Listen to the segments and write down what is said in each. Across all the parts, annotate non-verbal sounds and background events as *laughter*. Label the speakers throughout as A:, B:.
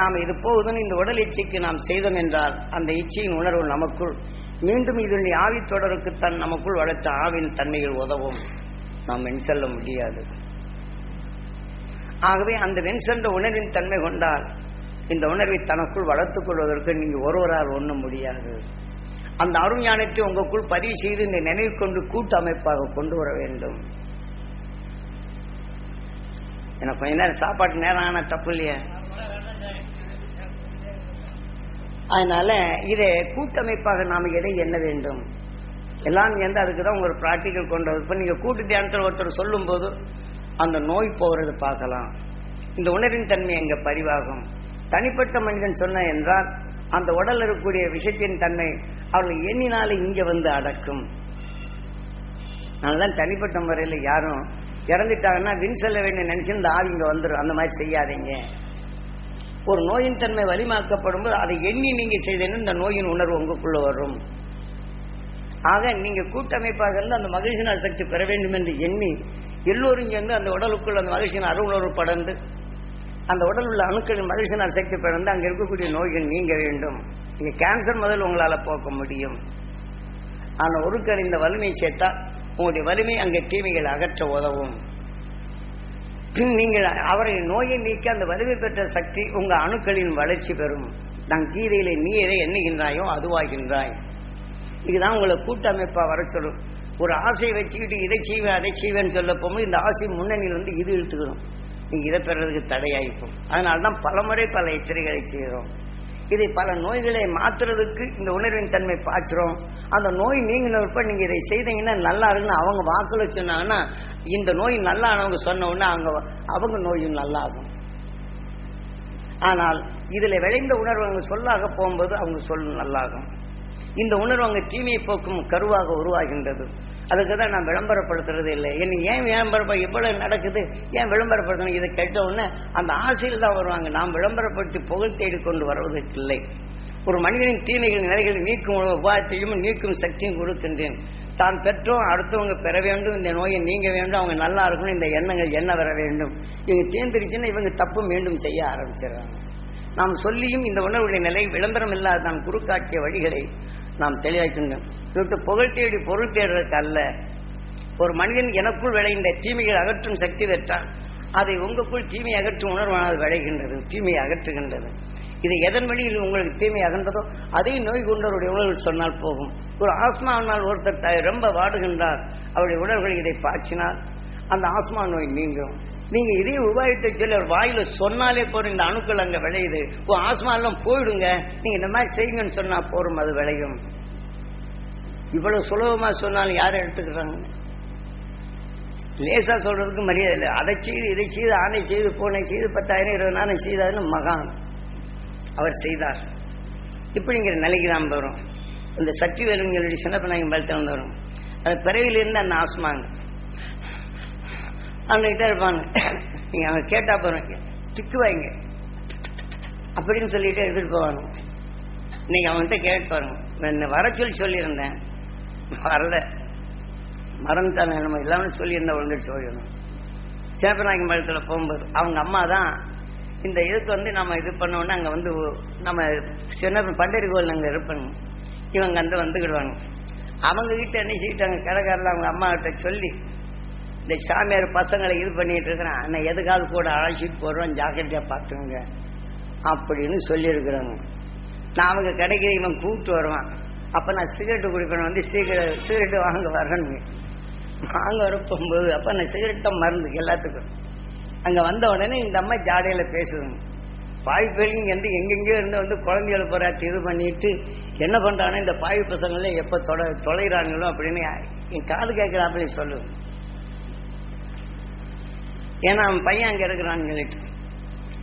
A: நாம் இது போதும் இந்த உடல் இச்சைக்கு நாம் செய்தோம் என்றால் அந்த இச்சையின் உணர்வு நமக்குள் மீண்டும் இதனுடைய ஆவி தொடருக்கு தன் நமக்குள் வளர்த்த ஆவின் தன்மைகள் உதவும். நாம் வெண் செல்ல முடியாது. ஆகவே அந்த வெண் சென்ற உணர்வின் தன்மை கொண்டால் இந்த உணர்வை தனக்குள் வளர்த்துக் கொள்வதற்கு நீங்க ஒருவரால் ஒண்ணும் முடியாது. அந்த அருஞானத்தை உங்களுக்குள் பதிவு செய்து இந்த நினைவு கொண்டு கூட்டு அமைப்பாக கொண்டு வர வேண்டும். எனக்கு கொஞ்ச நேரம் சாப்பாட்டு நேரம் ஆனால் தப்பு இல்லையா? அதனால இதை கூட்டமைப்பாக நாம எதை எண்ண வேண்டும்? எல்லாம் எந்த அதுக்கு தான் ஒரு ப்ராக்டிக்கல் கொண்டு வரும். இப்ப நீங்க கூட்டு தியானத்தில் ஒருத்தர் சொல்லும் போது அந்த நோய் போகிறது பார்க்கலாம். இந்த உணர்வின் தன்மை எங்க பதிவாகும்? தனிப்பட்ட மனிதன் சொன்ன என்றால் அந்த உடல் இருக்கக்கூடிய விஷயத்தின் தன்மை அவர்கள் எண்ணினாலே இங்க வந்து அடக்கும். அதனால தனிப்பட்ட முறையில் யாரும் இறந்துட்டாங்கன்னா வின் செல்ல வேண்டிய நினைச்சு இந்த ஆவி இங்க வந்துடும் அந்த மாதிரி செய்யாதீங்க. ஒரு நோயின் தன்மை வலிமாக்கப்படும் போது அதை எண்ணி நீங்க செய்தேன்னு இந்த நோயின் உணர்வு உங்களுக்குள்ள வரும். ஆக நீங்க கூட்டமைப்பாக இருந்து அந்த மகிழ்ச்சியின் சக்தி பெற வேண்டும் என்று எண்ணி எல்லோரும் சேர்ந்து அந்த உடலுக்குள் அந்த மகிழ்ச்சியின் அருணர்வு படர்ந்து அந்த உடல் உள்ள அணுக்களின் மகிழ்ச்சியின் சக்தி படர்ந்து அங்க இருக்கக்கூடிய நோய்கள் நீங்க வேண்டும். நீங்க கேன்சர் முதல் உங்களால போக்க முடியும். ஆனால் ஒருக்கர் இந்த வலிமை சேர்த்தா உங்களுடைய வலிமை அங்கே தீமைகள் அகற்ற உதவும். நீங்கள் அவரை நோயை நீக்க அந்த வலிமை பெற்ற சக்தி உங்க அணுக்களின் வளர்ச்சி பெறும். நான் கீதையில நீ எதை எண்ணுகின்றாயோ அதுவாகின்றாய். இதுதான் உங்களை கூட்டமைப்பா வர சொல்லும். ஒரு ஆசையை வச்சுக்கிட்டு இதை செய்வேன் அதை செய்வேன்னு சொல்ல போகும்போது இந்த ஆசை முன்னணியில் வந்து இது இழுத்துக்கிறோம் நீங்க இதை பெறதுக்கு தடையாயிப்போம். அதனால தான் பலமுறை பல எச்சரிக்கை செய்கிறோம். இதை பல நோய்களை மாத்துறதுக்கு இந்த உணர்வின் தன்மை பாய்ச்சிரும் அந்த நோய் நீங்கினப்ப நீங்க இதை செய்தீங்கன்னா நல்லா இருக்குன்னு அவங்க வாக்குல சொன்னாங்கன்னா இந்த நோய் நல்லா ஆனவங்க சொன்ன உடனே அவங்க அவங்க நோயும் நல்லா ஆகும் ஆனால் இதுல விளைந்த உணர்வு அவங்க சொல்லாக போகும்போது அவங்க சொல் நல்லாகும். இந்த உணர்வு அங்க தீமையை போக்கும் கருவாக உருவாகின்றது. அதுக்கு தான் நான் விளம்பரப்படுத்துறது இல்லை. என்ன ஏன் விளம்பரப்ப இவ்வளவு நடக்குது? ஏன் விளம்பரப்படுத்தணும்? இதை கேட்ட உடனே அந்த ஆசையில் தான் வருவாங்க. நாம் விளம்பரப்படுத்தி புகழ் தேடி கொண்டு வருவதற்கு இல்லை. ஒரு மனிதனின் தீமைகள் நிலைகளை நீக்கும் உபாயத்தையும் நீக்கும் சக்தியும் கொடுக்கின்றேன். தான் பெற்றோம் அடுத்தவங்க பெற வேண்டும். இந்த நோயை நீங்க வேண்டும். அவங்க நல்லா இருக்கணும். இந்த எண்ணங்கள் என்ன வர வேண்டும்? இவங்க தேர்ந்தெடுச்சுன்னா இவங்க தப்பு மீண்டும் செய்ய ஆரம்பிச்சிடறாங்க. நாம் சொல்லியும் இந்த உணர்வுடைய நிலை விளம்பரம் இல்லாத நாம் குறுக்காட்டிய வழிகளை நாம் தெளிவாக்கணும் இவற்றை புகழ் தேடி பொருள் தேடுறதுக்கு அல்ல. ஒரு மனிதன் எனக்குள் விளைகின்ற தீமைகள் அகற்றும் சக்தி பெற்றால் அதை உங்களுக்குள் தீமை அகற்றும் உணர்வானது விளைகின்றது தீமையை அகற்றுகின்றது. இது எதன் வழியில் உங்களுக்கு தீமை அகன்றதோ அதே நோய் கொண்டவருடைய உணர்வு சொன்னால் போகும். ஒரு ஆஸ்மாவினால் ஒருத்தர் த- ரொம்ப வாடுகின்றார். அவருடைய உணர்வுகள் இதை பாய்ச்சினால் அந்த ஆஸ்மா நோய் நீங்கும். நீங்க இதே உபாயத்தை சொல்லி அவர் வாயில சொன்னாலே போதும் இந்த அணுக்கள் அங்க விளையுது. ஓ ஆஸ்மா எல்லாம் போயிடுங்க. நீங்க இந்த மாதிரி செய்யுங்கன்னு சொன்னா போறோம் அது விளையும். இவ்வளவு சுலபமா சொன்னாலும் யாரும் எடுத்துக்கிறாங்க? லேசா சொல்றதுக்கு மரியாதை இல்லை. அதை செய்து இதை செய்து ஆணை செய்து பூனை செய்து பத்தாயிரம் இருபதாயிரம் செய்தாருன்னு மகான் அவர் செய்தார். இப்படிங்கிற நிலைக்கு நாம் வரும். இந்த சக்தி வேலுங்களுடைய சின்னப்ப சின்னப்பநாயகம் பலத்தில் வரும். அது பிறவிலிருந்து அந்த ஆஸ்மாங்க அவங்ககிட்ட இருப்பாங்க நீங்க அவங்க கேட்டா போறோம் திக்குவாங்க அப்படின்னு சொல்லிட்டு எடுத்துட்டு போவாங்க. நீங்க அவன்கிட்ட கேட்டு பாருங்க. நான் வர சொல்லி சொல்லியிருந்தேன். வரல. மறந்துட்டாங்க நம்ம இல்லாமல் சொல்லியிருந்தேன் ஒழுங்கு சொல்லிடணும். சேப்பநாயகம் மரத்தில் போகும்போது அவங்க அம்மா தான் இந்த இதுக்கு வந்து நம்ம இது பண்ணோன்னா அங்கே வந்து நம்ம சின்ன பண்டரி கோவில் அங்கே இருப்பணும் இவங்க அந்த வந்துக்கிடுவாங்க. அவங்க கிட்ட என்ன செய்யிட்டாங்க? கடைக்காரில் அவங்க அம்மா கிட்ட சொல்லி இந்த சாமியார் பசங்களை இது பண்ணிட்டு இருக்கிறேன். அண்ணன் எதுக்காவது கூட அழைச்சிட்டு போடுறோம் ஜாக்கிரதையா பார்த்துங்க அப்படின்னு சொல்லியிருக்கிறாங்க. நான் அவங்க கிடைக்கிற இவன் கூப்பிட்டு வருவான். அப்ப நான் சிகரெட்டு குடிப்பேன் வந்து சிகரெட் சிகரெட்டு வாங்க வரேன்னு வாங்க வரப்போகும்போது அப்போ அப்ப நான் சிகரெட்டை மருந்து எல்லாத்துக்கும். அங்க வந்த உடனே இந்த அம்மா ஜாடையில பேசுதுங்க. பாய் பேலிங்க வந்து எங்கெங்கேயோ இருந்து வந்து குழந்தைகளை போராட்டி இது பண்ணிட்டு என்ன பண்றானோ இந்த பாய் பசங்களே எப்ப தொலை தொலைகிறாங்களோ அப்படின்னு என் காது கேட்கிறாப்புல சொல்லுவேன் ஏன்னா அவன் பையன் அங்கே இருக்கிறான்னு சொல்லிட்டு.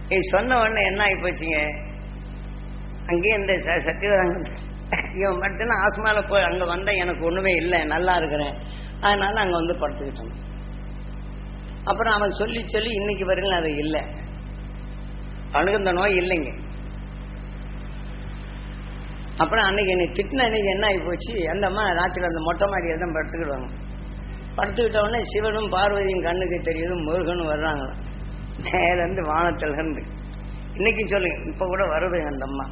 A: இது சொன்ன உடனே என்ன ஆகி போச்சுங்க? அங்கேயே இந்த ச- இவன் மட்டும் ஆஸ்மால போய் அங்கே வந்தேன் எனக்கு ஒன்றுமே இல்லை நல்லா இருக்கிறேன். அதனால அங்கே வந்து படுத்துக்கிட்டோம் அப்புறம் அவன் சொல்லி சொல்லி இன்னைக்கு வரையிலும் அது இல்லை. அவனுக்கு இந்த நோய் இல்லைங்க. அப்புறம் அன்னைக்கு என்னை திட்டின அன்னைக்கு என்ன ஆகி போச்சு? அந்த அம்மா ராத்திரி அந்த மொட்டை மாடியில் தான் படுத்துக்கிடுவாங்க. படுத்துக்கிட்ட உடனே சிவனும் பார்வதியும் கண்ணுக்கு தெரியுதும் முருகனும் வர்றாங்களாம் மேலேருந்து வானத்திலிருந்து. இன்னைக்கு இன்னைக்கும் சொல்லுங்க இப்ப கூட வருது அந்த அம்மா.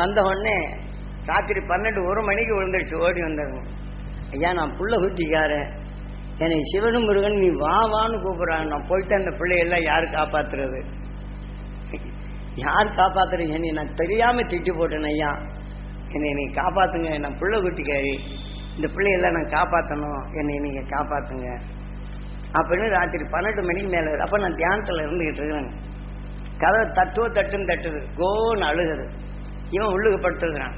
A: வந்த உடனே ராத்திரி பன்னெண்டு ஒரு மணிக்கு விழுந்துடுச்சு ஓடி வந்தது ஐயா நான் புள்ள குட்டிக்காரன். என்னை சிவனும் முருகன் நீ வா வான்னு கூப்பிடுறாங்க. நான் போயிட்டு அந்த பிள்ளையெல்லாம் யார் காப்பாத்துறது? யார் காப்பாத்துறீங்க நீ நான் தெரியாம திட்டி போட்டேன் ஐயா. என்னை நீ காப்பாத்துங்க நான் புள்ள குட்டிக்காரி. இந்த பிள்ளையெல்லாம் நான் காப்பாற்றணும் என்னை நீங்கள் காப்பாற்றுங்க அப்படின்னு ராத்திரி பன்னெண்டு மணிக்கு மேலே அப்போ நான் தியானத்தில் இருந்துகிட்டு இருக்கிறேன். கதவை தட்டுவோ தட்டுன்னு தட்டுது. கோன்னு அழுகுது. இவன் உள்ளுக்கு படுத்துக்கிறான்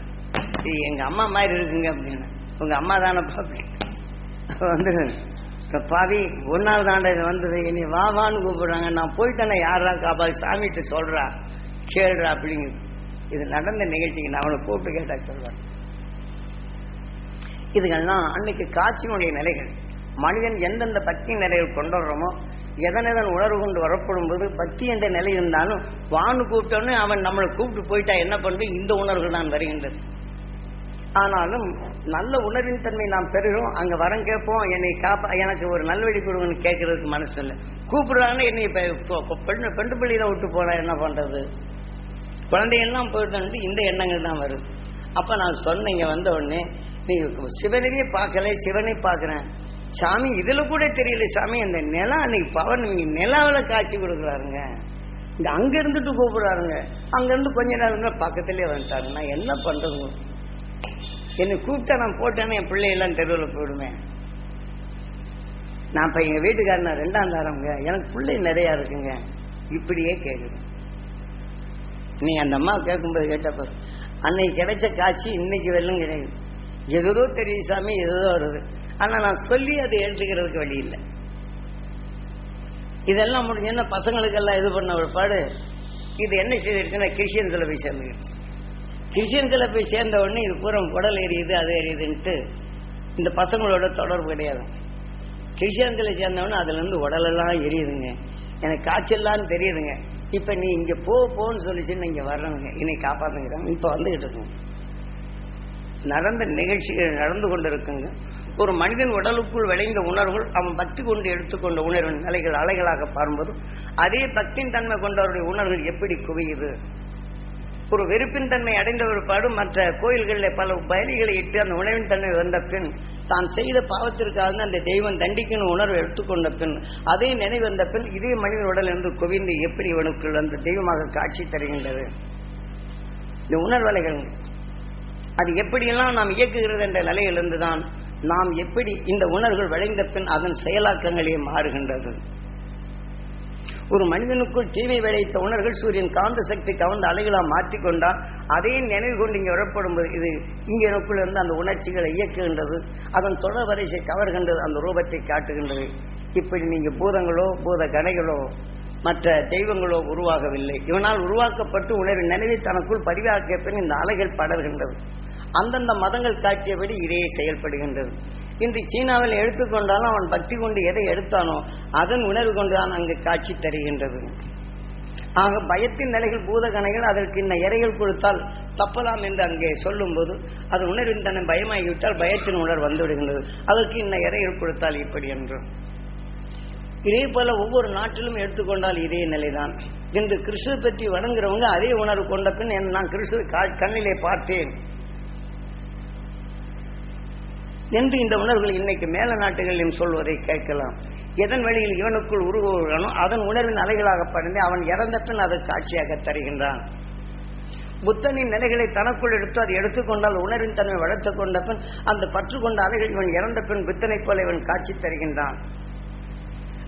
A: இது எங்கள் அம்மா மாதிரி இருக்குங்க அப்படின்னு. உங்கள் அம்மா தானப்பா பாப்பி? வந்து இப்போ பாவி ஒன்னால் தாண்டா இது வந்தது. இனி வா வான்னு கூப்பிடுறாங்க. நான் போயிட்டேனே யாரா காப்பா சாமிகிட்ட சொல்கிறா கேளுடா அப்படிங்குது. இது நடந்த நிகழ்ச்சிக்கு நான் அவனை கூப்பிட்டு கேட்டா சொல்றேன் இதுகள்லாம் அன்னைக்கு காட்சியினுடைய நிலைகள். மனிதன் எந்தெந்த பக்தி நிலையில் கொண்டு வர்றோமோ எதனெதன் உணர்வு கொண்டு வரப்படும் போது பக்தி என்ற நிலை இருந்தாலும் வான்னு கூப்பிட்டோன்னு அவன் நம்மளை கூப்பிட்டு போயிட்டா என்ன பண்றது இந்த உணர்வுகள் தான் வருகின்றது. ஆனாலும் நல்ல உணர்வின் தன்மை நாம் பெறுகிறோம். அங்க வரம் கேட்போம். என்னை காப்பா எனக்கு ஒரு நல்வழி கொடுங்கன்னு கேட்கறதுக்கு மனசு இல்லை. கூப்பிடுறாங்கன்னு என்னை பெண்ணு இப்போ- பெண் பெண்டு பிள்ளையில விட்டு போனா என்ன பண்றது? குழந்தையெல்லாம் போயிட்டு இந்த எண்ணங்கள் தான் வருது. அப்ப நான் சொன்னீங்க வந்த உடனே நீ சிவனையே பார்க்கல சிவனை பார்க்குறேன். சாமி இதுல கூட தெரியல சாமி அந்த நிலம் அன்னைக்கு பவன் நீங்க நிலாவில காட்சி கொடுக்குறாருங்க. இந்த அங்க இருந்துட்டு கூப்பிடுறாருங்க. அங்க இருந்து கொஞ்ச நேரம் இருந்தா பக்கத்திலே வந்துட்டாரு. நான் என்ன பண்றது? என்னை கூப்பிட்டா நான் போட்டேன்னா என் பிள்ளையெல்லாம் தெருவில் போயிடுவேன் நான் இப்ப எங்க வீட்டுக்காரன் ரெண்டாம் தாரம்ங்க. எனக்கு பிள்ளை நிறைய இருக்குங்க. இப்படியே கேக்குது. நீ அந்த அம்மா கேட்கும்போது கேட்டப்ப அன்னைக்கு கிடைச்ச காட்சி இன்னைக்கு வெள்ளம் கிடையாது. எதோ தெரியும் சாமி எதோ வருது. ஆனா நான் சொல்லி அதை ஏற்றுக்கிறதுக்கு வழி இல்லை. இதெல்லாம் முடிஞ்சோன்னா பசங்களுக்கெல்லாம் இது பண்ண ஒரு பாடு இது என்ன செய்திருக்குன்னா கிறிஸ்டியன்ஸ்ல போய் சேர்ந்துக்கிட்டு கிறிஸ்டியன்ஸ்ல போய் சேர்ந்த உடனே இது பூரா உடல் எரியுது அது எரியுதுன்ட்டு இந்த பசங்களோட தொடர்பு கிடையாது. கிறிஸ்டியன்ஸ்ல சேர்ந்தவொடனே அதுல இருந்து உடலெல்லாம் எரியுதுங்க. எனக்கு காய்ச்சல்லாம் தெரியுதுங்க. இப்ப நீ இங்க போ போன்னு சொல்லிச்சுன்னு இங்க வர்றவங்க இன்னைக்கு காப்பாத்துங்க இப்ப வந்துகிட்டு இருக்கோம். நடந்த நிகழ்ச்சிகள் நடந்து கொண்டிருக்குங்க. ஒரு மனிதன் உடலுக்குள் விளைந்த உணர்வுகள் அவன் பக்தி கொண்டு எடுத்துக்கொண்ட உணர்வின் நிலைகள் அலைகளாக பாரும்போது அதே பக்தியின் தன்மை கொண்டவருடைய உணர்வுகள் எப்படி குவியுது? ஒரு வெறுப்பின் தன்மை அடைந்த ஒரு மற்ற கோயில்களில் பல பயணிகளை இட்டு அந்த உணவின் தன்மை வந்த பின் தான் செய்த பாவத்திற்காக அந்த தெய்வம் தண்டிக்கணும் உணர்வு எடுத்துக்கொண்ட பின் அதே நினைவு வந்த பின் இதே மனிதன் உடலிருந்து குவிந்து எப்படி இவனுக்குள் அந்த தெய்வமாக காட்சி தருகின்றது? இந்த உணர்வலைகள் அது எப்படியெல்லாம் நாம் இயக்குகிறது என்ற நிலையிலிருந்து தான் நாம் எப்படி இந்த உணர்வுகள் விளைந்த பின் அதன் செயலாக்கங்களே மாறுகின்றது. ஒரு மனிதனுக்குள் டிவி விளைத்த உணர்வுகள் சூரியன் காந்த சக்தி கவர்ந்து அலைகளாக மாற்றிக்கொண்டால் அதே நினைவு கொண்டு இங்கே வரப்படும் போது இது இங்கே எனக்குள்ள இருந்து அந்த உணர்ச்சிகளை இயக்குகின்றது. அதன் தொடர் வரிசை கவர்கின்றது அந்த ரூபத்தை காட்டுகின்றது. இப்படி நீங்கள் பூதங்களோ பூத கணைகளோ மற்ற தெய்வங்களோ உருவாகவில்லை. இவனால் உருவாக்கப்பட்டு உணர்வு நினைவை தனக்குள் பதிவாக்கிய பின் இந்த அலைகள் படர்கின்றது. அந்தந்த மதங்கள் காட்டியபடி இதே செயல்படுகின்றது. இன்று சீனாவில் எடுத்துக்கொண்டாலும் அவன் பக்தி கொண்டு எதை எடுத்தானோ அதன் உணர்வு கொண்டுதான் அங்கு காட்சி தருகின்றது. ஆக பயத்தின் நிலைகள் பூதகணைகள் அதற்கு இன்ன இறைகள் கொடுத்தால் தப்பலாம் என்று அங்கே சொல்லும்போது அது உணர்வின் தன்னை பயமாகிவிட்டால் பயத்தின் உணர்வு வந்துவிடுகின்றது. அதற்கு இன்ன இறைகள் கொடுத்தால் இப்படி என்று இதே போல ஒவ்வொரு நாட்டிலும் எடுத்துக்கொண்டால் இதே நிலைதான். இன்று கிறிஸ்துவ பற்றி வணங்குறவங்க அதே உணர்வு கொண்ட பின் நான் கிறிஸ்துவ கா- கண்ணிலே பார்த்தேன். என்று இந்த உணர்வுகள் இன்னைக்கு மேல நாட்டுகளிலும் சொல்வதை கேட்கலாம். எதன் வழியில் இவனுக்குள் உருவானோ அதன் உணர்வின் அலைகளாக பறந்து அவன் இறந்த பின் அதை காட்சியாக தருகின்றான். புத்தனின் நிலைகளை தனக்குள் எடுத்து அதை எடுத்துக்கொண்டால் உணர்வின் தன்மை வளர்த்துக் கொண்ட பின் அந்த பற்று கொண்ட அலைகள் இவன் இறந்த பின் புத்தனைப் போல இவன் காட்சி தருகின்றான்.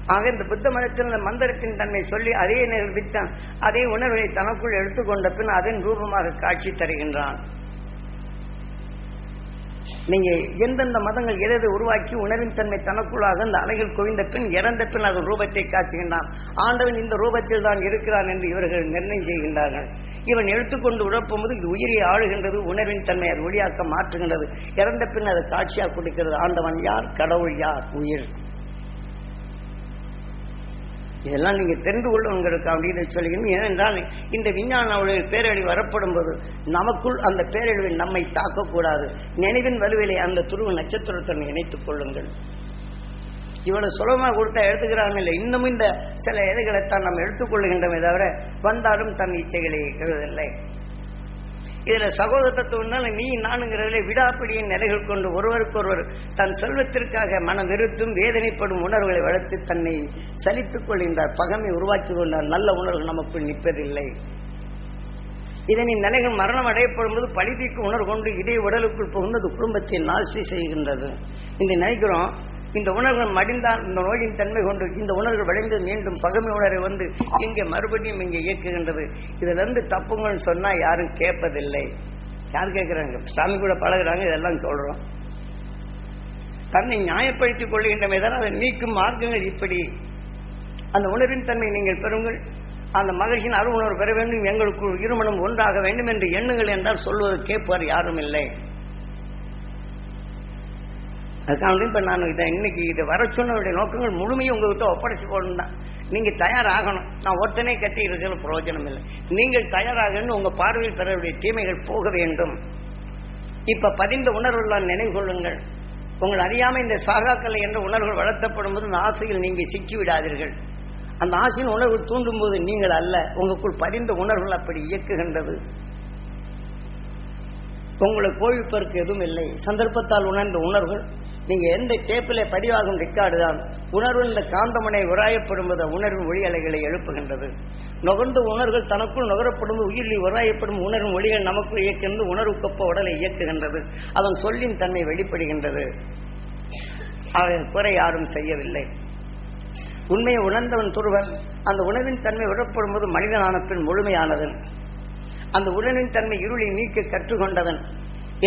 A: ஆக இந்த புத்த மதத்தில் இந்த மந்திரத்தின் தன்மை சொல்லி அதே நிரூபித்தான். அதே உணர்வை தனக்குள் எடுத்துக்கொண்ட பின் அதன் ரூபமாக காட்சி தருகின்றான். நீங்க எந்தெந்த மதங்கள் எதை உருவாக்கி உணவின் தன்மை தனக்குள்ளாக அந்த அலைகள் குவிந்த பின் இறந்த பின் அதன் ரூபத்தை காட்சுகின்றான் ஆண்டவன் இந்த ரூபத்தில் தான் இருக்கிறான் என்று இவர்கள் நிர்ணயம் செய்கின்றார்கள். இவன் எடுத்துக்கொண்டு உழப்பும்போது இது உயிரை ஆளுகின்றது உணர்வின் தன்மை அது ஒளியாக்க மாற்றுகின்றது. இறந்த பின் அது காட்சியாக கொடுக்கிறது. ஆண்டவன் யார்? கடவுள் யார்? உயிர். இதெல்லாம் நீங்க தெரிந்து கொள்ளுங்களுக்கு அப்படின்னு சொல்லிக்கணும் ஏனென்றால் இந்த விஞ்ஞான பேரழிவு வரப்படும் போது நமக்குள் அந்த பேரழிவில் நம்மை தாக்கக்கூடாது. நினைவின் வலுவிலே அந்த துருவ நட்சத்திரத்தை இணைத்துக் கொள்ளுங்கள். இவ்வளவு சுலபமாக கொடுத்தா எடுத்துக்கிறாங்க இல்லை. இன்னமும் இந்த சில இதைகளைத்தான் நாம் எடுத்துக்கொள்ளுகின்றமே தவிர வந்தாலும் தன் இச்சைகளை இருக்கிறதில்லை இதுல சகோதரத்துவம்னால நீ நானுங்கிறதுல விடாப்பிடியின் நிலைகள் கொண்டு ஒருவருக்கொருவர் தன் செல்வத்திற்காக மனம் வெறுத்தும் வேதனைப்படும் உணர்வுகளை வளர்த்து தன்னை சலித்துக் கொள்கின்றார் பகமை உருவாக்கி கொண்டார் நல்ல உணர்வு நமக்குள் நிற்பதில்லை. இதனின் நிலைகள் மரணம் அடையப்படும் போது பழிதீக்கு உணர்வு கொண்டு இதே உடலுக்குள் புகுந்தது குடும்பத்தை நாசி செய்கின்றது. இந்த நினைக்கிறோம் இந்த உணர்வுகள் மடிந்தால் இந்த நோயின் தன்மை கொண்டு இந்த உணர்வு விளைந்து மீண்டும் பகமை உணரை வந்து இங்கே மறுபடியும் இங்கே இயக்குகின்றது. இதுல இருந்து தப்புங்கன்னு சொன்னா யாரும் கேட்பதில்லை. யார் கேட்கிறாங்க? சாமி கூட பழகுறாங்க இதெல்லாம் சொல்றோம். தன்னை நியாயப்படுத்திக் கொள்கின்றமே தான் அதை நீக்கும் மார்க்கங்கள் இப்படி. அந்த உணர்வின் தன்மை நீங்கள் பெறுங்கள். அந்த மகிழ்ச்சியின் அருள் உணர்வு பெற வேண்டும். எங்களுக்குள் இருமணம் ஒன்றாக வேண்டும் என்று எண்ணுங்கள் என்றால் சொல்வது கேட்பார் யாரும் இல்லை. அதுக்காக இப்ப நான் இதை இன்னைக்கு இதை வர சொன்னவருடைய நோக்கங்கள் முழுமையும் உங்ககிட்ட ஒப்படைச்சு போடணும் தான் நீங்க தயாராகணும். நான் ஒருத்தனே கட்டி இருக்கிற பிரயோஜனம் இல்லை. நீங்கள் தயாராகணும் உங்க பார்வையில் பெறக்கூடிய தீமைகள் போக வேண்டும். இப்ப பதிந்த உணர்வுலாம் நினைவு கொள்ளுங்கள். உங்கள் அறியாம இந்த சாகாக்கலை என்ற உணர்வுகள் வளர்த்தப்படும் போது இந்த ஆசையில் நீங்க சிக்கி விடாதீர்கள். அந்த ஆசையின் உணர்வு தூண்டும் போது நீங்கள் அல்ல உங்களுக்குள் பதிந்த உணர்வுகள் அப்படி இயக்குகின்றது. உங்களை கோழிப்பதற்கு எதுவும் இல்லை. சந்தர்ப்பத்தால் உணர்ந்த உணர்வுகள் நீங்க எந்த டேப்பில் பதிவாகும் ரெக்கார்டு தான் உணர்வு இந்த காந்தமனை உராயப்படும்போது உணர்வின் ஒளி அலைகளை எழுப்புகின்றது. நுகர்ந்த உணர்வுகள் தனக்குள் நுகரப்படும் உயிரில் உராயப்படும் உணர்வின் ஒளிகள் நமக்குள் இயக்கின்ற உணர்வு கொப்ப உடலை இயக்குகின்றது. அதன் சொல்லின் தன்மை வெளிப்படுகின்றது. ஆக குறை யாரும் செய்யவில்லை. உண்மையை உணர்ந்தவன் துருவன் அந்த உணவின் தன்மை விடப்படும் போது மனிதனான பின் முழுமையானவன். அந்த உடலின் தன்மை இருளை நீக்க கற்றுக்கொண்டவன்.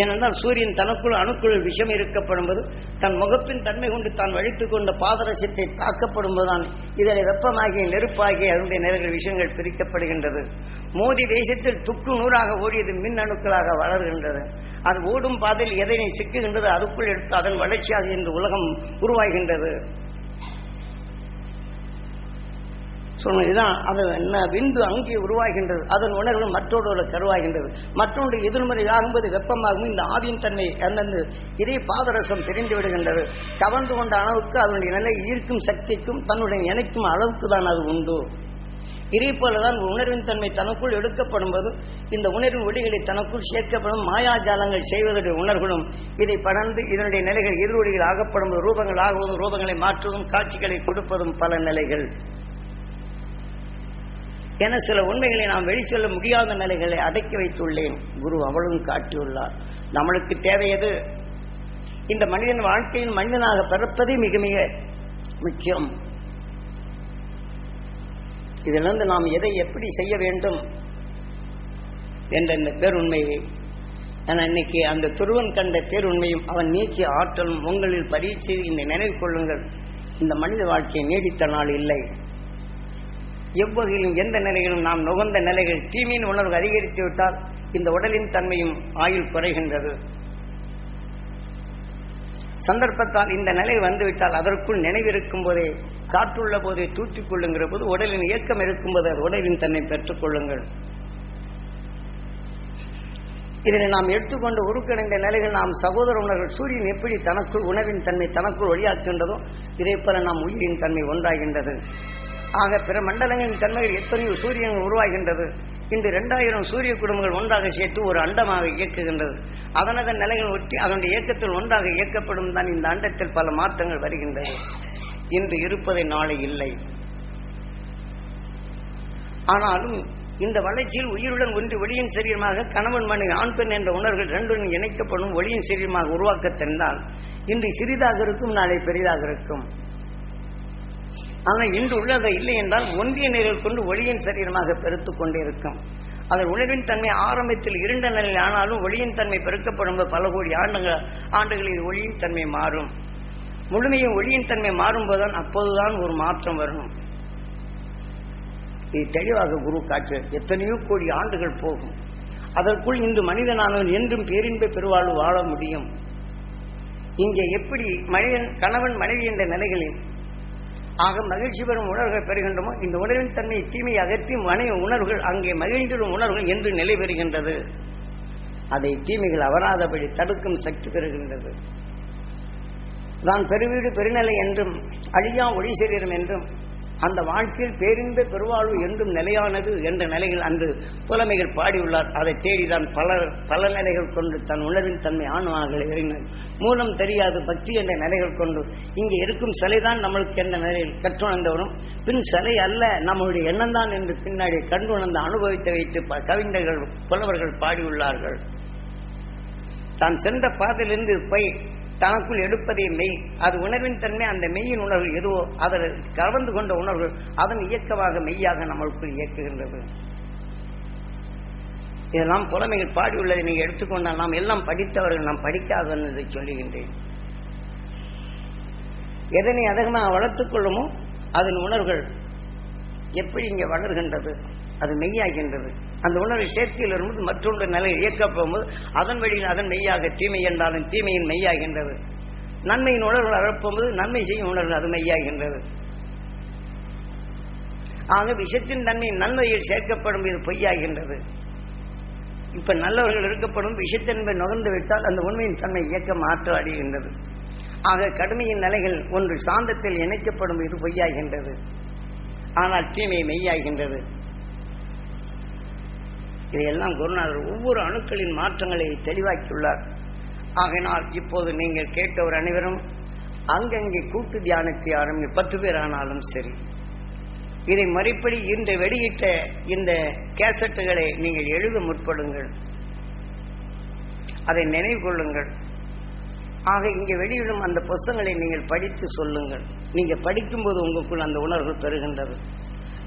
A: ஏனென்றால் சூரியன் தனக்குள் அணுக்குள் விஷம் இருக்கப்படும்போது தன் முகப்பின் தன்மை கொண்டு தான் வழித்து கொண்ட பாதரசத்தை தாக்கப்படும் போதுதான் இதனை வெப்பமாகிய நெருப்பாகிய அதனுடைய நிலைகள் விஷயங்கள் பிரிக்கப்படுகின்றது. மோதி தேசத்தில் துக்கு நூறாக ஓடியது மின் அணுக்களாக வளர்கின்றது. அது ஓடும் பாதையில் எதனை சிக்குகின்றது அதுக்குள் எடுத்து அதன் வளர்ச்சியாக இந்த உலகம் உருவாகின்றது. சொன்னதுதான் அது என்ன? விந்து அங்கே உருவாகின்றது. அதன் உணர்வு மற்றொரு கருவாகின்றது. மற்றொன்று எதிர்மறை ஆகும்போது வெப்பமாகும் இந்த ஆவியின் தன்மை அந்தந்த இதே பாதரசம் தெரிந்து விடுகின்றது. கவர்ந்து கொண்ட அளவுக்கு அதனுடைய நிலை ஈர்க்கும் சக்திக்கும் தன்னுடைய இணைக்கும் அளவுக்கு தான் அது உண்டு. இதே போலதான் உணர்வின் தன்மை தனக்குள் எடுக்கப்படும் போது இந்த உணர்வின் ஒளிகளை தனக்குள் சேர்க்கப்படும் மாயாஜாலங்கள் செய்வதற்கு உணர்வுகளும் இதை படர்ந்து இதனுடைய நிலைகள் எதிரொலிகள் ஆகப்படும் ரூபங்கள் ஆகுவதும் ரூபங்களை மாற்றுவதும் காட்சிகளை கொடுப்பதும் பல நிலைகள். என சில உண்மைகளை நாம் வெளிச்சொல்ல முடியாத நிலைகளை அடக்கி வைத்துள்ளேன். குரு அவளும் காட்டியுள்ளார். நம்மளுக்கு தேவையது இந்த மனிதன் வாழ்க்கையில் மனிதனாக பிறப்பதே மிக மிக முக்கியம். இதிலிருந்து நாம் எதை எப்படி செய்ய வேண்டும் என்ற இந்த பேருண்மையை ஆனால் இன்னைக்கு அந்த துருவன் கண்ட பேருண்மையும் அவன் நீக்கிய ஆற்றலும் உங்களில் பரீட்சை இந்த நினைவு கொள்ளுங்கள். இந்த மனித வாழ்க்கையை நீடித்த நாள் இல்லை. எவ்வகையிலும் எந்த நிலையிலும் நாம் நுகர்ந்த நிலைகள் தீமையின் உணர்வு அதிகரித்து விட்டால் இந்த உடலின் தன்மையும் ஆயுள் குறைகின்றது. சந்தர்ப்பத்தால் இந்த நிலை வந்துவிட்டால் அதற்குள் நினைவிருக்கும் போதே காற்றுள்ள போதே தூற்றிக் கொள்ளுங்கிற போது உடலின் இயக்கம் இருக்கும்போது அது உடலின் தன்னை பெற்றுக் கொள்ளுங்கள். இதனை நாம் எடுத்துக்கொண்டு உருக்கடைந்த நிலையில் நாம் சகோதர உணர்கள் சூரியன் எப்படி தனக்குள் உணவின் தன்மை தனக்குள் ஒளியாக்கின்றதோ இதே போல நாம் உயிரின் தன்மை ஒன்றாகின்றது. ஆக பிற மண்டலங்களின் தன்மைகள் எத்தனையோ சூரியங்கள் உருவாகின்றது. இந்த இரண்டாயிரம் சூரிய குடும்பங்கள் ஒன்றாக சேர்த்து ஒரு அண்டமாக இயக்குகின்றது. அதனதன் நிலைகள் ஒட்டி அதனுடைய இயக்கத்தில் ஒன்றாக இயக்கப்படும் தான் இந்த அண்டத்தில் பல மாற்றங்கள் வருகின்றது. இன்று இருப்பதை நாளை இல்லை. ஆனாலும் இந்த வளர்ச்சியில் உயிருடன் ஒன்று ஒளியின் சரீரமாக கணவன் மனைவி ஆண் பெண் என்ற உணர்வுகள் ரெண்டுடன் இணைக்கப்படும் ஒளியின் சரீரமாக உருவாக்க தெரிந்தால் இன்று சிறிதாக இருக்கும் நாளை பெரிதாக இருக்கும். ஆனால் இன்று உள்ளதை இல்லை என்றால் ஒன்றிய நிலையில் கொண்டு ஒளியின் சரீரமாக பெருத்து கொண்டே இருக்கும் அதன் உணர்வின் தன்மை ஆரம்பத்தில் இருண்ட நிலையில் ஆனாலும் ஒளியின் தன்மை பெருக்கப்படும் பல கோடி ஆண்டுகள் ஆண்டுகளில் ஒளியின் தன்மை மாறும். முழுமையும் ஒளியின் தன்மை மாறும்போதுதான் அப்போதுதான் ஒரு மாற்றம் வரும் இது தெளிவாக குரு காற்று எத்தனையோ கோடி ஆண்டுகள் போகும். அதற்குள் இன்று மனிதனானவன் என்றும் பேரின்ப பெருவாழ்வு வாழ முடியும். இங்கே எப்படி மனிதன் கணவன் மனைவி என்ற நிலைகளில் ஆக மகிழ்ச்சி பெறும் உணர்வுகள் பெறுகின்றமோ இந்த உணர்வின் தன்மை தீமையை அகற்றி மனைவி உணர்வுகள் அங்கே மகிழ்ந்திடும் உணர்வுகள் என்று நிலை பெறுகின்றது. அதை தீமைகள் அவராதபடி தடுக்கும் சக்தி பெறுகின்றது. தான் பெருவீடு பெருநிலை என்றும் அழியா ஒளி சேரும் என்றும் அந்த வாழ்க்கையில் பேரிந்த பெருவாழ்வு என்றும் நிலையானது என்ற நிலையில் அன்று புலமைகள் பாடியுள்ளார். அதை தேடிதான் பல பல நிலைகள் கொண்டு தன் உணர்வின் தன்மை ஆணுவார்கள் இறங்கினர் மூலம் தெரியாது பக்தி என்ற நிலைகள் கொண்டு இங்கே இருக்கும் சிலைதான் நம்மளுக்கு என்ற நிலையில் கற்றுணர்ந்தவரும் பின் சிலை அல்ல நம்முடைய எண்ணம்தான் என்று பின்னாடி கண்டுணர்ந்து அனுபவித்து வைத்து ப- கவிஞர்கள் புலவர்கள் பாடியுள்ளார்கள். தான் சென்ற பாதையிலிருந்து போய் தனக்குள் எடுப்பதே மெய். அது உணர்வின் தன்மை அந்த மெய்யின் உணர்வு எதுவோ அதில் கலந்து கொண்ட உணர்வு அதன் இயக்கமாக மெய்யாக நம்மளுக்குள் இயக்குகின்றது. இதெல்லாம் புலமைகள் பாடியுள்ளதை நீங்க எடுத்துக்கொண்டால் நாம் எல்லாம் படித்தவர்கள் நாம் படிக்காத என்று சொல்லுகின்றேன். எதனை அதிகமாக வளர்த்துக் கொள்ளுமோ அதன் உணர்வுகள் எப்படி இங்கே வளர்கின்றது? அது மெய்யாகின்றது. அந்த உணர்வை சேர்க்கையில் வரும்போது மற்றொன்று நிலை இயக்கப் போகும்போது அதன் வழியில் அதன் மெய்யாக தீமை என்றாலும் தீமையின் மெய்யாகின்றது. நன்மையின் உணர்வு அழப்போகும்போது நன்மை செய்யும் உணர்வு அது மெய்யாகின்றது. ஆக விஷத்தின் தன்மை நன்மையில் சேர்க்கப்படும் இது பொய்யாகின்றது. இப்ப நல்லவர்கள் இருக்கப்படும் விஷத்தன்மை நுகர்ந்து விட்டால் அந்த உண்மையின் தன்மை இயக்கம் மாற்ற அடைகின்றது ஆக கடுமையின் நிலைகள் ஒன்று சாந்தத்தில் இணைக்கப்படும் இது பொய்யாகின்றது. ஆனால் தீமை மெய்யாகின்றது. இதையெல்லாம் குருநாதர் ஒவ்வொரு அணுக்களின் மாற்றங்களை தெளிவாக்கியுள்ளார். ஆகினால் இப்போது நீங்கள் கேட்டவர் அனைவரும் அங்கங்கே கூட்டு தியானத்தை ஆரம்பி பத்து பேர் ஆனாலும் சரி. இதை மறுபடி இந்த வெளியிட்ட இந்த கேசட்டுகளை நீங்கள் எழுத முற்படுங்கள். அதை நினைவு கொள்ளுங்கள். ஆக இங்கே வெளியிடும் அந்த புஸ்தங்களை நீங்கள் படித்து சொல்லுங்கள். நீங்கள் படிக்கும்போது உங்களுக்குள் அந்த உணர்வு பெறுகின்றது.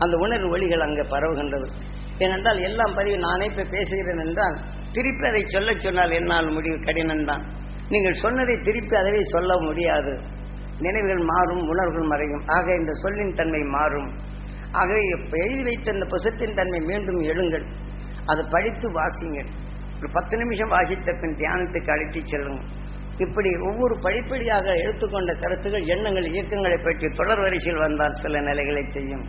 A: அந்த உணர்வு வழிகள் அங்கே பரவுகின்றது. ஏனென்றால் எல்லாம் பதிவு நானே இப்ப பேசுகிறேன் என்றால் திருப்பி அதை சொல்ல சொன்னால் என்னால் முடிவு கடினம்தான் நீங்கள் சொன்னதை திருப்பி அதவே சொல்ல முடியாது. நினைவுகள் மாறும் உணர்வுகள் மறையும். ஆக இந்த சொல்லின் தன்மை மாறும். ஆகவே எழுதி வைத்த இந்த புசத்தின் தன்மை மீண்டும் எழுங்கள். அதை படித்து வாசிங்கள். ஒரு பத்து நிமிஷம் வாசித்த பின் தியானத்துக்கு அழைத்து செல்லுங்கள். இப்படி ஒவ்வொரு படிப்படியாக எடுத்துக்கொண்ட கருத்துகள் எண்ணங்கள் இயக்கங்களை பற்றி தொடர் வரிசையில் வந்தால் சில நிலைகளை செய்யும்.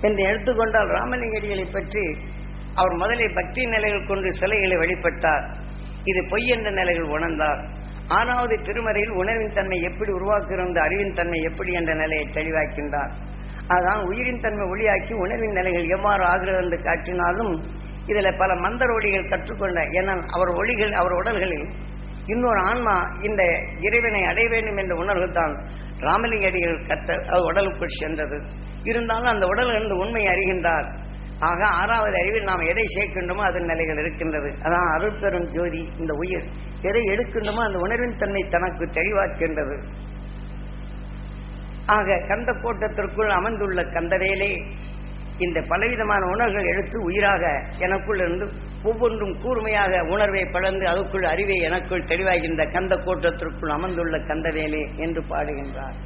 A: என்று எடுத்துக்கொண்டால் ராமலிங்கடிகளை பற்றி அவர் முதலில் பக்தி நிலைகள் கொண்டு சிலைகளை வழிபட்டார். இது பொய் என்ற நிலைகள் உணர்ந்தார். ஆறாவது திருமறையில் உணர்வின் தன்மை எப்படி உருவாக்குகிறது அறிவின் தன்மை எப்படி என்ற நிலையை தெளிவாக்கின்றார். அதான் உயிரின் தன்மை ஒளியாக்கி உணர்வின் நிலைகள் எவ்வாறு ஆகிறது என்று காட்டினாலும் இதுல பல மந்தர் ஒளிகள் கற்றுக்கொண்ட ஏன்னா அவர் ஒளிகள் அவர் உடல்களில் இன்னொரு ஆன்மா இந்த இறைவனை அடைய வேண்டும் என்ற உணர்வு தான் ராமலிங்க அடிகள் கற்ற அது உடலுக்குள் சென்றது. இருந்தாலும் அந்த உடலிலிருந்து உண்மையை அறிகின்றார். ஆக ஆறாவது அறிவில் நாம் எதை சேர்க்கின்றோமோ அதன் நிலைகள் இருக்கின்றது. அதான் அருட்பெரும் ஜோதி இந்த உயிர். எதை எடுக்கின்றோமோ அந்த உணர்வின் தன்மை தனக்கு தெளிவாக்கின்றது. ஆக கந்த கோட்டத்திற்குள் அமர்ந்துள்ள கந்தவேலே இந்த பலவிதமான உணர்வுகள் எடுத்து உயிராக எனக்குள் இருந்து ஒவ்வொன்றும் கூர்மையாக உணர்வை பழந்து அதுக்குள் அறிவை எனக்குள் தெளிவாகின்ற கந்த கோட்டத்திற்குள் அமர்ந்துள்ள கந்தவேலே என்று பாடுகின்றார்.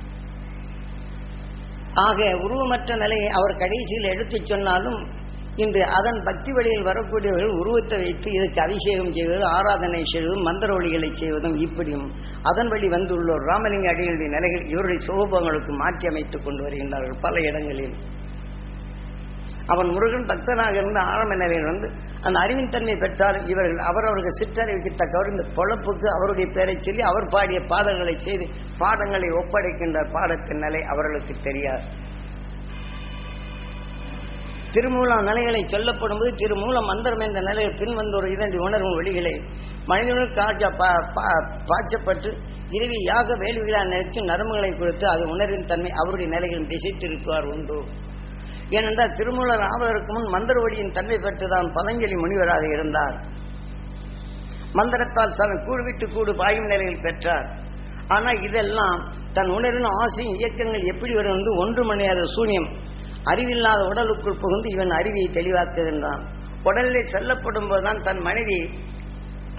A: ஆக உருவமற்ற நிலையை அவர் கடைசியில் எடுத்துச் சொன்னாலும் இன்று அதன் பக்தி வழியில் வரக்கூடியவர்கள் உருவத்தை வைத்து இதுக்கு அபிஷேகம் செய்வது ஆராதனை செய்வதும் மந்திர ஒளிகளை செய்வதும் இப்படியும். அதன் வழி வந்துள்ளோர் ராமலிங்க அடிகளுடைய நிலைகள் இவருடைய சுகபங்களுக்கு மாற்றி அமைத்துக் கொண்டு வருகின்றார்கள் பல இடங்களில். அவன் முருகன் பக்தனாக இருந்த ஆரம்ப வந்து அந்த அறிவின் தன்மை பெற்றால் இவர்கள் அவரவர்கள் சிற்றறிவுக்கு தக்கவர் இந்த பொழப்புக்கு அவருடைய பெயரை சொல்லி அவர் பாடிய பாடல்களை செய்து பாடங்களை ஒப்படைக்கின்ற பாடத்தின் நிலை அவர்களுக்கு தெரியாது. திருமூல நிலைகளை சொல்லப்படும்போது திருமூல மந்திரம் என்ற நிலையில் பின்வந்த ஒரு இரண்டு உணர்வும் வழிகளை மனிதனுக்கு காஜா பா- பா- பாய்ச்சப்பட்டு இறுதி யாக வேள்விகளாக நினைத்து நரம்புகளை கொடுத்து அது உணர்வின் தன்மை அவருடைய நிலைகளில் திசைத்திருப்பார் உண்டு. ஏனென்றால் திருமூலர் ஆவதற்கு முன் மந்திர ஒளியின் தன்மை பெற்றுதான் பதஞ்சலி முனிவராக இருந்தார். மந்திரத்தால் சன கூடு விட்டு கூடு பாயும் நிலையில் பெற்றார். ஆனால் இதெல்லாம் தன் உணர்வின் ஆசையும் இயக்கங்கள் எப்படி வரும் வந்து ஒன்று மணியாத சூன்யம். அறிவில்லாத உடலுக்குள் புகுந்து இவன் அறிவியை தெளிவாக்குகின்றான். உடலில் செல்லப்படும் போதுதான் தன் மனைவி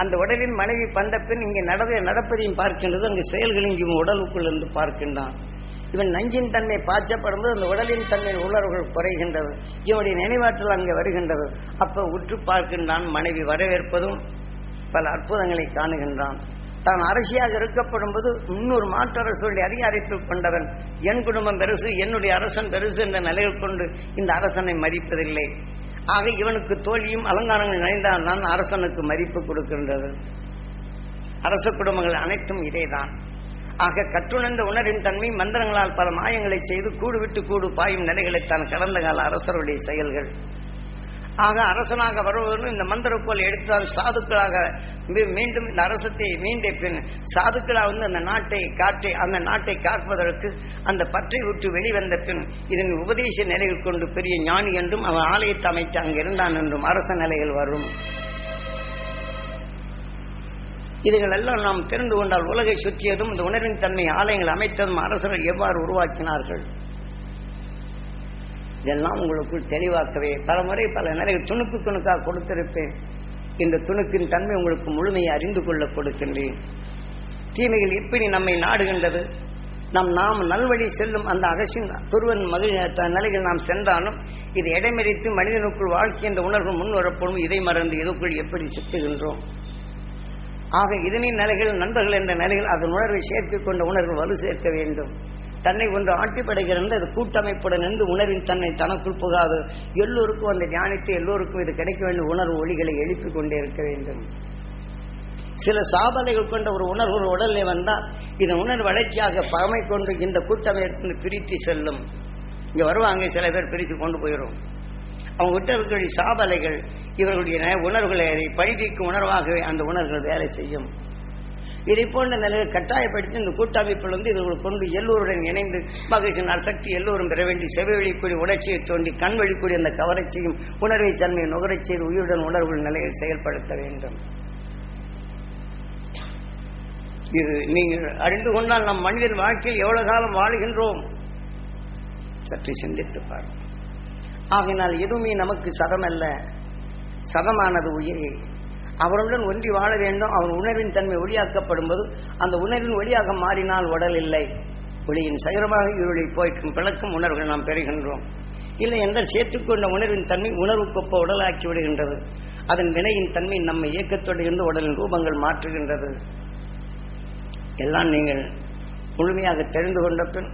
A: அந்த உடலின் மனைவி பந்த பின் இங்கே நடவை நடப்பதையும் பார்க்கின்றது அங்கு செயல்களும் இவன் உடலுக்குள் இருந்து பார்க்கின்றான். இவன் நஞ்சின் தன்மை பாய்ச்சப்படும்போது அந்த உடலின் தன்மை உணர்வுகள் குறைகின்றது. இவனுடைய நினைவாற்றல் அங்கே வருகின்றது. அப்ப உற்று பார்க்கின்றான் மனைவி வரவேற்பதும் பல அற்புதங்களை காணுகின்றான். தான் அரசியாக இருக்கப்படும் போது இன்னொரு மாற்றரசுடைய அதிகாரத்தில் கொண்டவன் என் குடும்பம் பெருசு என்னுடைய அரசன் பெருசு என்ற நிலையில் கொண்டு இந்த அரசனை மதிப்பதில்லை. ஆக இவனுக்கு தோல்வியும் அலங்காரங்கள் நினைந்தால் தான் அரசனுக்கு மதிப்பு கொடுக்கின்றது. அரச குடும்பங்கள் அனைத்தும் இதேதான். ஆக கற்றுணர்ந்த உணரின் தன்மை மந்திரங்களால் பல மாயங்களை செய்து கூடு விட்டு கூடு பாயும் நிலைகளைத்தான் கடந்த கால அரசருடைய செயல்கள். ஆக அரசனாக வருவதும் இந்த மந்திரக்கோல் எடுத்தால் சாதுக்களாக மீண்டும் இந்த அரசத்தை மீண்ட பின் சாதுக்களாக வந்து அந்த நாட்டை காற்றை அந்த நாட்டை காப்பதற்கு அந்த பற்றை விட்டு வெளிவந்த பின் இதன் உபதேச நிலையில் கொண்டு பெரிய ஞானி என்றும் அவன் ஆலயத்தை அமைத்து அங்கு இருந்தான் என்றும் அரச நிலைகள் வரும். இதுகளெல்லாம் நாம் தெரிந்து கொண்டால் உலகை சுற்றியதும் இந்த உணர்வின் தன்மை ஆலயங்கள் அமைத்ததும் அரசர்கள் எவ்வாறு உருவாக்கினார்கள்? இதெல்லாம் உங்களுக்குள் தெளிவாக்கவே பல முறை பல நிலைகள் துணுக்கு துணுக்காக கொடுத்திருப்பேன். இந்த துணுக்கின் தன்மை உங்களுக்கு முழுமையை அறிந்து கொள்ள கொடுக்கின்றேன். தீமைகள் எப்படி நம்மை நாடுகின்றது? நம் நாம் நல்வழி செல்லும் அந்த அகசின் துருவன் மகிழ் நிலைகள் நாம் சென்றாலும் இது இடைமறித்து மனிதனுக்குள் வாழ்க்கை என்ற உணர்வு முன்வரப்படும் இதை மறந்து இதுக்குள் எப்படி சுட்டுகின்றோம் ஆக இதனின் நிலைகள் நண்பர்கள் என்ற நிலைகள் அதன் உணர்வை சேர்த்துக் கொண்ட உணர்வு வலு சேர்க்க வேண்டும். தன்னை ஒன்று ஆட்டி படைகிறது அது கூட்டமைப்புடன் இருந்து உணர்வின் தன்னை தனக்குள் புகாது. எல்லோருக்கும் அந்த தியானித்து எல்லோருக்கும் இது கிடைக்க வேண்டிய உணர்வு ஒளிகளை எழுப்பிக் கொண்டே இருக்க வேண்டும். சில சாதனைகள் கொண்ட ஒரு உணர்வு ஒரு உடலில் வந்தால் இதன் உணர்வு வளர்ச்சியாக பகமை கொண்டு இந்த கூட்டமைப்பு பிரித்து செல்லும். இங்கே வருவாங்க சில பேர் பிரித்து கொண்டு போயிடும் அவங்க விட்ட இருக்கக்கூடிய சாபலைகள் இவர்களுடைய உணர்வுகளை அதை உணர்வாகவே அந்த உணர்வுகள் வேலை செய்யும். இதை போன்ற நிலையில் கட்டாயப்படுத்தி இந்த கூட்டமைப்பில் வந்து இவர்கள் கொண்டு எல்லோருடன் இணைந்து மகிழ்ச்சியினால் சக்தி எல்லோரும் பெற வேண்டி செவி வழிக்கூடிய உணர்ச்சியை தோண்டி கண் வழிக்கூடிய அந்த கவரச்சியும் உணர்வை தன்மையை நுகரச் செய்து உயிருடன் உணர்வு நிலையில் செயல்படுத்த வேண்டும். இது நீங்கள் அறிந்து கொண்டால் நம் மனிதன் வாழ்க்கையில் எவ்வளவு காலம் வாழ்கின்றோம்? சற்று சிந்தித்து பாருங்கள். ஆகினால் எதுவுமே நமக்கு சதமல்ல. சதமானது உயிரே. அவருடன் ஒன்றி வாழ வேண்டும். அவர் உணர்வின் தன்மை ஒளியாக்கப்படும் போது அந்த உணர்வின் ஒளியாக மாறினால் உடல் இல்லை. ஒளியின் சகரமாக இருளை போய்க்கும் பிளக்கும் உணர்வுகள் நாம் பெறுகின்றோம். இல்லை என்றால் சேர்த்துக்கொண்ட உணர்வின் தன்மை உணர்வுக்கொப்ப உடலாக்கி விடுகின்றது. அதன் வினையின் தன்மை நம்மை இயக்கத்தோடு இருந்து உடலின் ரூபங்கள் மாற்றுகின்றது. எல்லாம் நீங்கள் முழுமையாக தெரிந்து கொண்ட பின்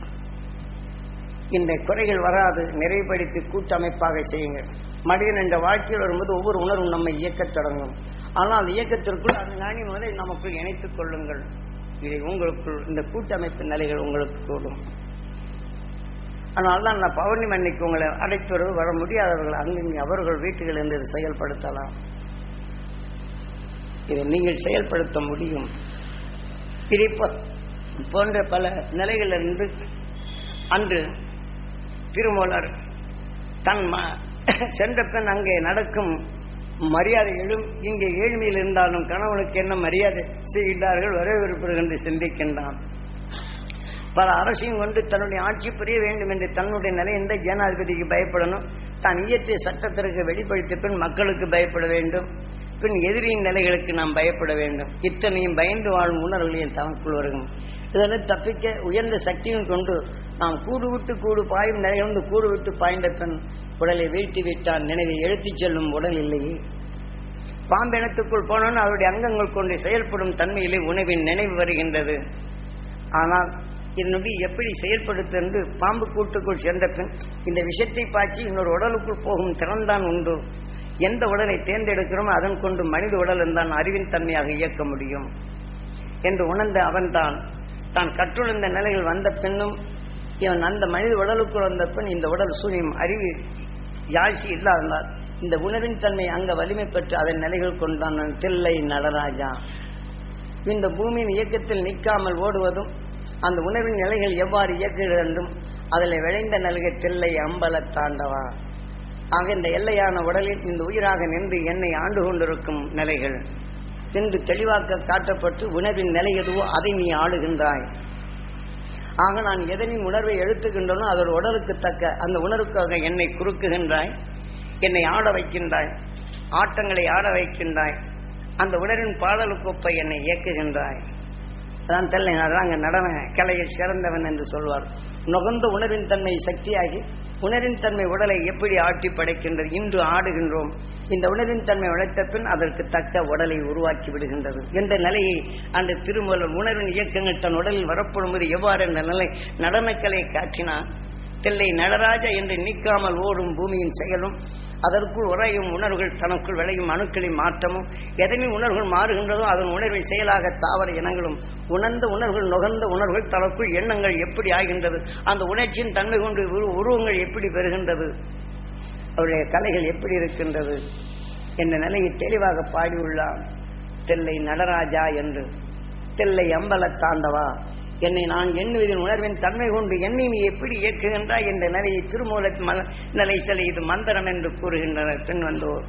A: இந்த குறைகள் வராது. நிறைவுபடுத்தி கூட்டமைப்பாக செய்யுங்கள். மனிதன் என்ற வாழ்க்கையில் வரும்போது ஒவ்வொரு உணர்வும் நம்மை இயக்கத் தொடங்கும். ஆனால் இயக்கத்திற்குள் அந்த ஞானின் உணரை நமக்குள் இணைத்துக் கொள்ளுங்கள். இதை உங்களுக்குள் இந்த கூட்டமைப்பு நிலைகள் உங்களுக்கு கூடும். ஆனால் தான் நான் பௌர்ணமி அன்னைக்கு உங்களை அடைத்து வருவது வர முடியாதவர்கள் அங்கங்கே அவர்கள் வீட்டுகளில் இருந்து இதை செயல்படுத்தலாம். இதை நீங்கள் செயல்படுத்த முடியும். இதை போன்ற பல நிலைகளிலிருந்து அன்று திருமூலர் தன் ம- *laughs* சென்ற பெண் அங்கே நடக்கும் மரியாதைகளும் இங்கே ஏழ்மையில் இருந்தாலும் கணவனுக்கு என்ன மரியாதை செய்கின்றார்கள்? வரவேற்பு சிந்திக்கின்றான். பல அரசையும் கொண்டு தன்னுடைய ஆட்சி புரிய வேண்டும் என்று தன்னுடைய நிலை எந்த ஜனாதிபதிக்கு பயப்படணும்? தான் இயற்றிய சட்டத்திற்கு வெளிப்படுத்திய பின் மக்களுக்கு பயப்பட வேண்டும். பின் எதிரியின் நிலைகளுக்கு நாம் பயப்பட வேண்டும். இத்தனையும் பயந்து வாழும் உணர்வுகளையும் தனக்குள் வருகும். இதனை தப்பிக்க உயர்ந்த சக்தியும் கொண்டு நாம் கூடு விட்டு கூடு பாயும் நிலையிலிருந்து கூடு விட்டு பாய்ந்த பெண் உடலை வீழ்த்தி விட்டான். நினைவை எழுத்துச் செல்லும் உடல் இல்லையே பாம்பினத்துக்குள் போனோன்னு அவருடைய அங்கங்கள் கொண்டு செயல்படும் தன்மையிலே உணவின் நினைவு வருகின்றது. ஆனால் இதனுடைய எப்படி செயல்படுத்த பாம்பு கூட்டுக்குள் சென்ற பின் இந்த விஷத்தை பாய்ச்சி இன்னொரு உடலுக்குள் போகும் திறன்தான் உண்டு. எந்த உடலை தேர்ந்தெடுக்கிறோமோ அதன் கொண்டு மனித உடல் தான் அறிவின் தன்மையாக இயக்க முடியும். என்று உணர்ந்த அவன்தான் தான் கற்றுழந்த நிலையில் வந்த பின்னும் இவன் அந்த மனித உடலுக்குள் வந்த பின் இந்த உடல் சூரியம் அறிவு யாழ்ச்சி இல்லாததால் இந்த உணர்வின் தன்மை அங்க வலிமை பெற்று அதன் நிலைகள் கொண்டான் தில்லை நடராஜா. இந்த பூமியின் இயக்கத்தில் நிற்காமல் ஓடுவதும் அந்த உணர்வின் நிலைகள் எவ்வாறு இயக்குகிறது என்றும் அதில் விளைந்த நல்கை தில்லை அம்பல தாண்டவா. ஆக இந்த எல்லையான உடலில் இந்த உயிராக நின்று என்னை ஆண்டு கொண்டிருக்கும் நிலைகள். என்று தெளிவாக்க காட்டப்பட்டு உணர்வின் நிலை எதுவோ அதை நீ ஆளுகின்றாய். ஆக நான் எதனின் உணர்வை எழுத்துகின்றனோ அதோட உடலுக்கு தக்க அந்த உணர்வுக்காக என்னை குறுக்குகின்றாய் என்னை ஆட வைக்கின்றாய் ஆட்டங்களை ஆட வைக்கின்றாய் அந்த உணர்வின் பாடலுக்கொப்பை என்னை இயக்குகின்றாய். அதான் தெரியல அதாங்க நடன கலையில் சிறந்தவன் என்று சொல்வார். நுகர்ந்த உணர்வின் தன்மை சக்தியாகி உணரின் தன்மை உடலை எப்படி ஆட்டி படைக்கின்றது? இன்று ஆடுகின்றோம். இந்த உணரின் தன்மை உழைத்த பின் அதற்கு தக்க உடலை உருவாக்கி விடுகின்றது. என்ற நிலையை அந்த திருமூலர் உணர்வின் இயக்கங்கள் தன் உடலில் வரப்படும்போது எவ்வாறு என்ற நிலை நடனக்கலை காட்டினான். தில்லை நடராஜா என்று நீக்காமல் ஓடும் பூமியின் செயலும் அதற்குள் உறையும் உணர்வுகள் தனக்குள் விளையும் அணுக்களின் மாற்றமும் எதனை உணர்வுகள் மாறுகின்றதோ அதன் உணர்வின் செயலாக தாவர இனங்களும் உணர்ந்த உணர்வுகள் நுகர்ந்த உணர்வுகள் தனக்குள் எண்ணங்கள் எப்படி ஆகின்றது அந்த உணர்ச்சியின் தன்மை கொண்டு உருவங்கள் எப்படி பெறுகின்றது அவருடைய கலைகள் எப்படி இருக்கின்றது என்ற நிலையை தெளிவாக பாடியுள்ளார் தெல்லை நடராஜா என்று. தெல்லை அம்பல தாண்டவா என்னை நான் எண்ணுவதின் உணர்வின் தன்மை கொண்டு என்னை நீ எப்படி இயக்குகின்றாய் என்ற நிலையை திருமூல மல- நிலை சிலை இது மந்திரம் என்று கூறுகின்றனர். பின் வந்தோர்